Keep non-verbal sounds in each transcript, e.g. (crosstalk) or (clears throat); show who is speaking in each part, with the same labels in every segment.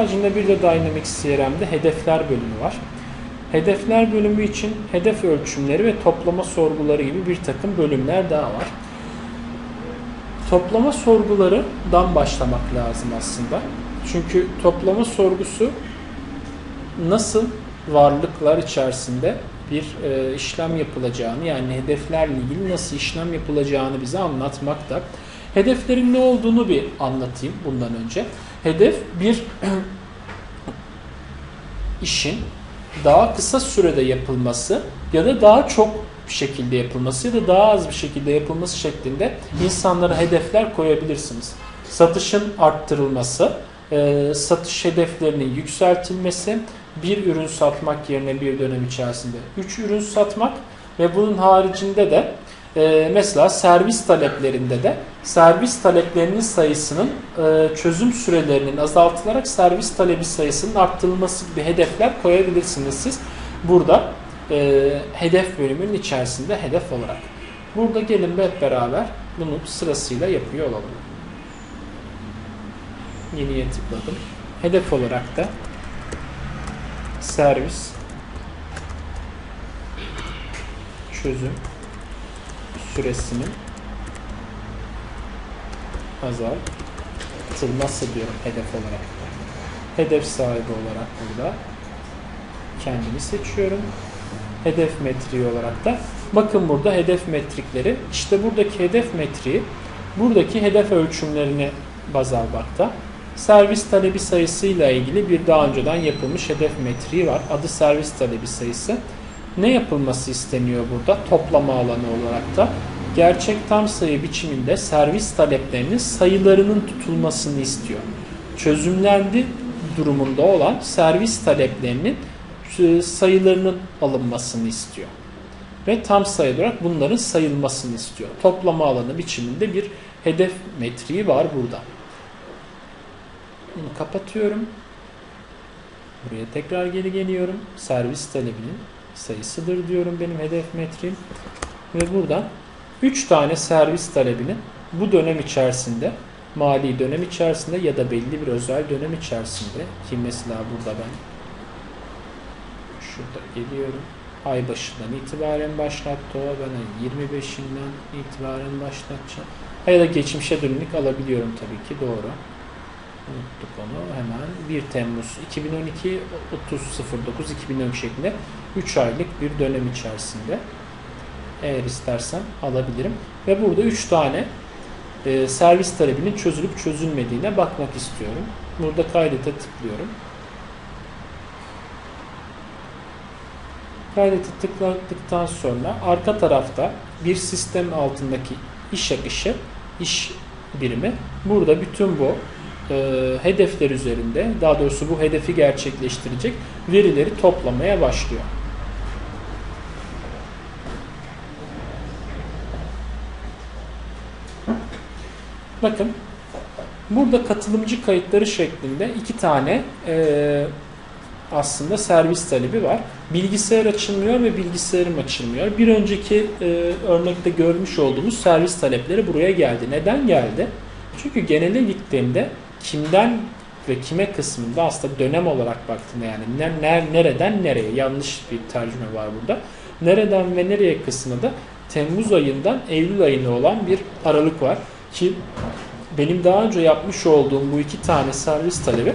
Speaker 1: haricinde bir de Dynamics CRM'de hedefler bölümü var. Hedefler bölümü için hedef ölçümleri ve toplama sorguları gibi bir takım bölümler daha var. Toplama sorgularından başlamak lazım aslında. Çünkü toplama sorgusu nasıl varlıklar içerisinde bir e, işlem yapılacağını yani hedeflerle ilgili nasıl işlem yapılacağını bize anlatmakta. Hedeflerin ne olduğunu bir anlatayım bundan önce. Hedef bir (clears throat) işin daha kısa sürede yapılması ya da daha çok bir şekilde yapılması ya da daha az bir şekilde yapılması şeklinde insanlara hedefler koyabilirsiniz. Satışın arttırılması, e, satış hedeflerinin yükseltilmesi, bir ürün satmak yerine bir dönem içerisinde 3 ürün satmak ve bunun haricinde de e, mesela servis taleplerinde de servis taleplerinin sayısının e, çözüm sürelerinin azaltılarak servis talebi sayısının arttırılması gibi hedefler koyabilirsiniz siz. Burada e, hedef bölümünün içerisinde hedef olarak. Burada gelin hep beraber bunu sırasıyla yapıyor olalım. Yeniye tıkladım. Hedef olarak da servis çözüm süresinin azaltılması diyorum hedef olarak. Hedef sahibi olarak burada kendimi seçiyorum. Hedef metriği olarak da bakın burada hedef metrikleri işte buradaki hedef metriği buradaki hedef ölçümlerini baz almakta. Servis talebi sayısıyla ilgili bir daha önceden yapılmış hedef metriği var. Adı servis talebi sayısı. Ne yapılması isteniyor burada? Toplama alanı olarak da gerçek tam sayı biçiminde servis taleplerinin sayılarının tutulmasını istiyor. Çözümlendi durumunda olan servis taleplerinin e, sayılarının alınmasını istiyor. Ve tam sayı olarak bunların sayılmasını istiyor. Toplama alanı biçiminde bir hedef metriği var burada. Bunu kapatıyorum. Buraya tekrar geri geliyorum. Servis talebinin sayısıdır diyorum benim hedef metrim. Ve buradan 3 tane servis talebinin bu dönem içerisinde mali dönem içerisinde ya da belli bir özel dönem içerisinde ki mesela burada ben şurada geliyorum. Ay başından itibaren başlattı o ben 25'inden itibaren başlatacağım. Ya da geçmişe dönük alabiliyorum tabii ki doğru. Unuttuk onu. Hemen 1 Temmuz 2012 30.09 2012 şeklinde 3 aylık bir dönem içerisinde eğer istersen alabilirim. Ve burada 3 tane e, servis talebinin çözülüp çözülmediğine bakmak istiyorum. Burada kaydete tıklıyorum. Kaydete tıkladıktan sonra arka tarafta bir sistem altındaki iş akışı iş birimi. Burada bütün bu e, hedefler üzerinde daha doğrusu bu hedefi gerçekleştirecek verileri toplamaya başlıyor. Bakın burada katılımcı kayıtları şeklinde iki tane e, aslında servis talebi var. Bilgisayar açılmıyor ve bilgisayarım açılmıyor. Bir önceki e, örnekte görmüş olduğumuz servis talepleri buraya geldi. Neden geldi? Çünkü genele gittiğimde kimden ve kime kısmında aslında dönem olarak baktığında yani ner, nereden nereye yanlış bir tercüme var burada. Nereden ve nereye kısmında Temmuz ayından Eylül ayına olan bir aralık var ki benim daha önce yapmış olduğum bu iki tane servis talebi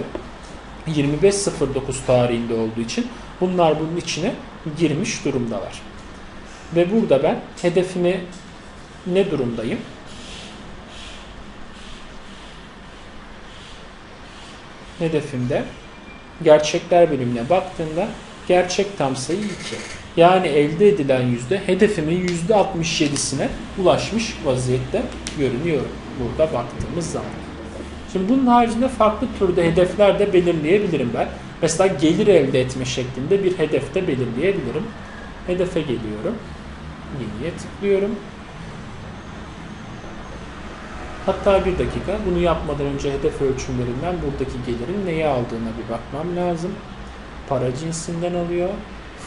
Speaker 1: 25.09 tarihinde olduğu için bunlar bunun içine girmiş durumdalar. Ve burada ben hedefimi ne durumdayım? hedefimde gerçekler bölümüne baktığımda gerçek tam sayı 2. Yani elde edilen yüzde hedefimin yüzde 67'sine ulaşmış vaziyette görünüyor burada baktığımız zaman. Şimdi bunun haricinde farklı türde hedefler de belirleyebilirim ben. Mesela gelir elde etme şeklinde bir hedefte belirleyebilirim. Hedefe geliyorum. Yeniye tıklıyorum. Hatta bir dakika bunu yapmadan önce hedef ölçümlerinden buradaki gelirin neyi aldığına bir bakmam lazım. Para cinsinden alıyor.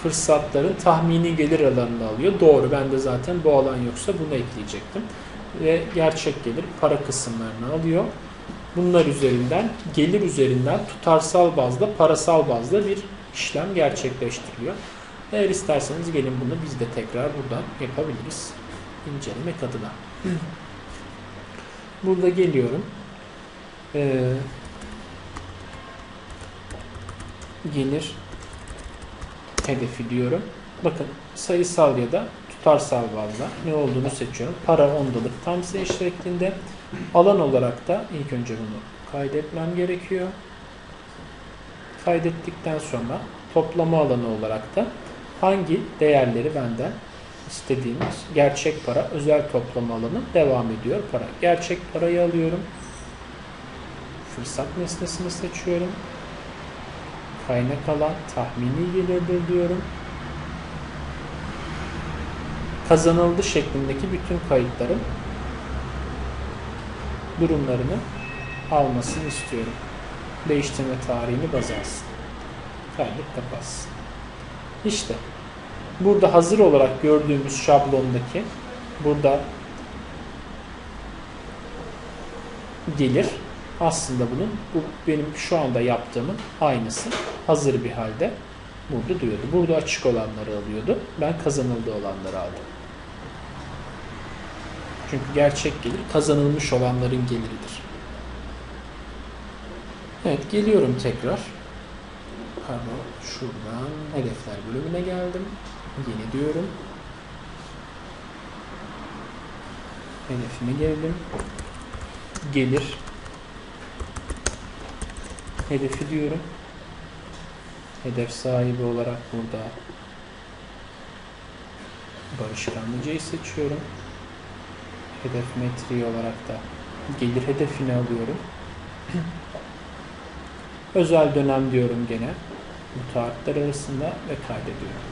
Speaker 1: Fırsatların tahmini gelir alanını alıyor. Doğru ben de zaten bu alan yoksa bunu ekleyecektim. Ve gerçek gelir para kısımlarını alıyor. bunlar üzerinden gelir üzerinden tutarsal bazda parasal bazda bir işlem gerçekleştiriliyor. Eğer isterseniz gelin bunu biz de tekrar buradan yapabiliriz. İncelemek adına. (laughs) Burada geliyorum. Ee, gelir hedefi diyorum. Bakın sayısal ya da tutarsal bazda ne olduğunu seçiyorum. Para ondalık tam sayı şeklinde. Alan olarak da ilk önce bunu kaydetmem gerekiyor. Kaydettikten sonra toplama alanı olarak da hangi değerleri benden istediğimiz gerçek para özel toplama alanı devam ediyor para. Gerçek parayı alıyorum. Fırsat nesnesini seçiyorum. Kaynak alan tahmini gelirdir diyorum. Kazanıldı şeklindeki bütün kayıtların durumlarını almasını istiyorum. Değiştirme tarihini baz alsın. Kaydet kapatsın. İşte burada hazır olarak gördüğümüz şablondaki burada gelir aslında bunun bu benim şu anda yaptığımın aynısı hazır bir halde burada duruyordu. Burada açık olanları alıyordu. Ben kazanıldı olanları aldım. Çünkü gerçek gelir kazanılmış olanların geliridir. Evet geliyorum tekrar. Pardon şuradan hedefler bölümüne geldim. Yeni diyorum. Hedefime geldim. Gelir. Hedefi diyorum. Hedef sahibi olarak burada Barış Kanlıca'yı seçiyorum. Hedef metriği olarak da gelir hedefini alıyorum. (clears throat) Özel dönem diyorum gene. Bu tarihler arasında ve kaydediyorum.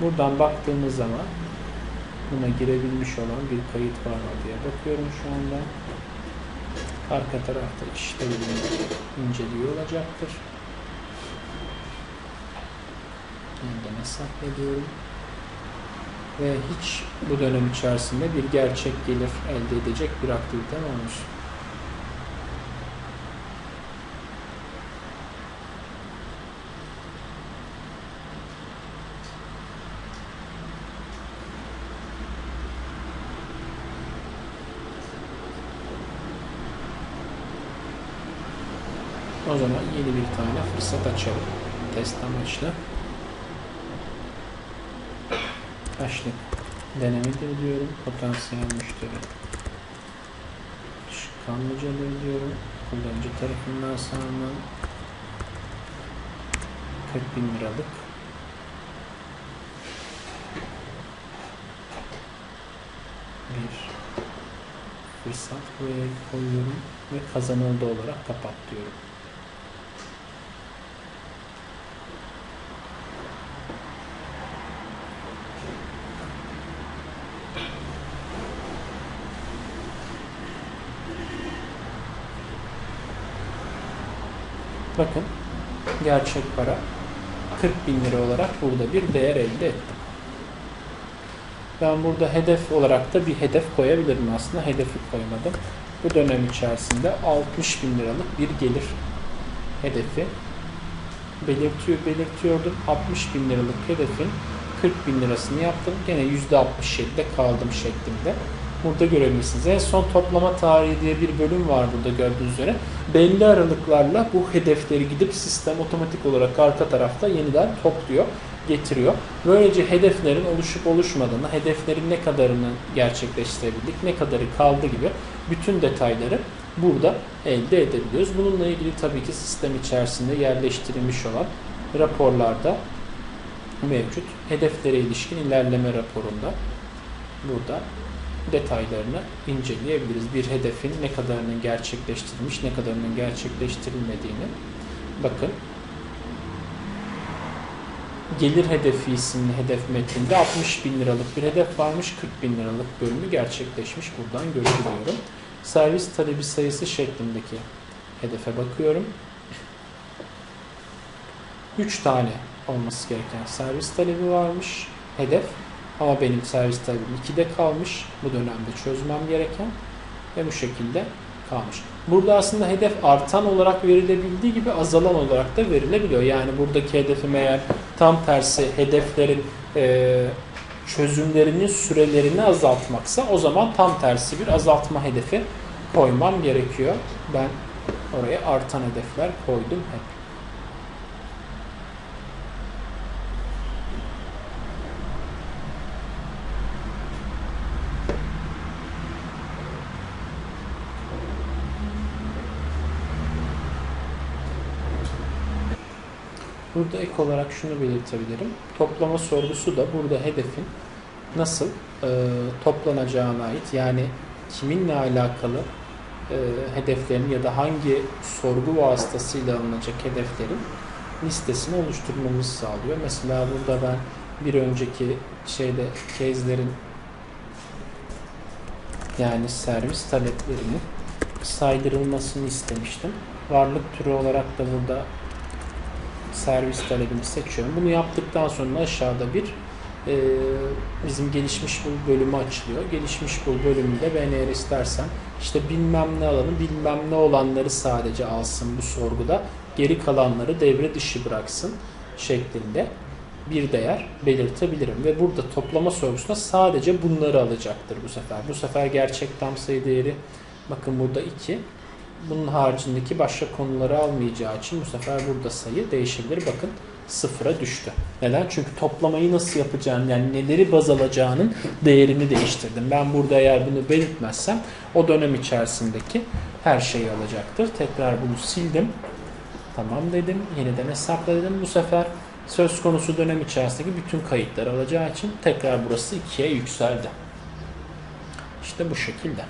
Speaker 1: Buradan baktığımız zaman buna girebilmiş olan bir kayıt var mı diye bakıyorum şu anda. Arka tarafta işlevini inceliyor olacaktır. Yeniden hesaplediyorum. Ve hiç bu dönem içerisinde bir gerçek gelir elde edecek bir aktivitem olmuş. Zaman yeni bir tane fırsat açalım. Test amaçlı. Başlık. Denemedir diyorum. Potansiyel müşteri. Kanlıcadır diyorum. Kullanıcı tarafından sağlanan 40 bin liralık bir fırsat buraya koyuyorum ve kazanıldı olarak kapat diyorum. Bakın gerçek para 40 bin lira olarak burada bir değer elde ettim. Ben burada hedef olarak da bir hedef koyabilirim aslında. Hedefi koymadım. Bu dönem içerisinde 60 bin liralık bir gelir hedefi belirtiyor, belirtiyordum. 60 bin liralık hedefin 40 bin lirasını yaptım. Gene %67'de kaldım şeklinde. Burada görebilirsiniz. En son toplama tarihi diye bir bölüm var burada gördüğünüz üzere. Belli aralıklarla bu hedefleri gidip sistem otomatik olarak arka tarafta yeniden topluyor, getiriyor. Böylece hedeflerin oluşup oluşmadığını, hedeflerin ne kadarını gerçekleştirebildik, ne kadarı kaldı gibi bütün detayları burada elde edebiliyoruz. Bununla ilgili tabii ki sistem içerisinde yerleştirilmiş olan raporlarda mevcut. Hedeflere ilişkin ilerleme raporunda burada detaylarını inceleyebiliriz. Bir hedefin ne kadarının gerçekleştirilmiş, ne kadarının gerçekleştirilmediğini. Bakın. Gelir hedefi isimli hedef metninde 60 bin liralık bir hedef varmış. 40 bin liralık bölümü gerçekleşmiş. Buradan görebiliyorum. Servis talebi sayısı şeklindeki hedefe bakıyorum. 3 tane olması gereken servis talebi varmış. Hedef Ama benim servis talebim 2'de kalmış. Bu dönemde çözmem gereken ve bu şekilde kalmış. Burada aslında hedef artan olarak verilebildiği gibi azalan olarak da verilebiliyor. Yani buradaki hedefim eğer tam tersi hedeflerin e, çözümlerinin sürelerini azaltmaksa o zaman tam tersi bir azaltma hedefi koymam gerekiyor. Ben oraya artan hedefler koydum hep. Burada ek olarak şunu belirtebilirim. Toplama sorgusu da burada hedefin nasıl e, toplanacağına ait yani kiminle alakalı e, hedeflerin ya da hangi sorgu vasıtasıyla alınacak hedeflerin listesini oluşturmamızı sağlıyor. Mesela burada ben bir önceki şeyde case'lerin yani servis taleplerinin saydırılmasını istemiştim. Varlık türü olarak da burada servis talebini seçiyorum. Bunu yaptıktan sonra aşağıda bir e, bizim gelişmiş bul bölümü açılıyor. Gelişmiş bul bölümünde ben eğer istersen işte bilmem ne alanı bilmem ne olanları sadece alsın bu sorguda. Geri kalanları devre dışı bıraksın şeklinde bir değer belirtebilirim. Ve burada toplama sorgusunda sadece bunları alacaktır bu sefer. Bu sefer gerçek tam sayı değeri bakın burada 2. Bunun haricindeki başka konuları almayacağı için bu sefer burada sayı değişebilir. Bakın sıfıra düştü. Neden? Çünkü toplamayı nasıl yapacağını yani neleri baz alacağının değerini değiştirdim. Ben burada eğer bunu belirtmezsem o dönem içerisindeki her şeyi alacaktır. Tekrar bunu sildim. Tamam dedim. Yeniden hesapla dedim. Bu sefer söz konusu dönem içerisindeki bütün kayıtları alacağı için tekrar burası 2'ye yükseldi. İşte bu şekilde.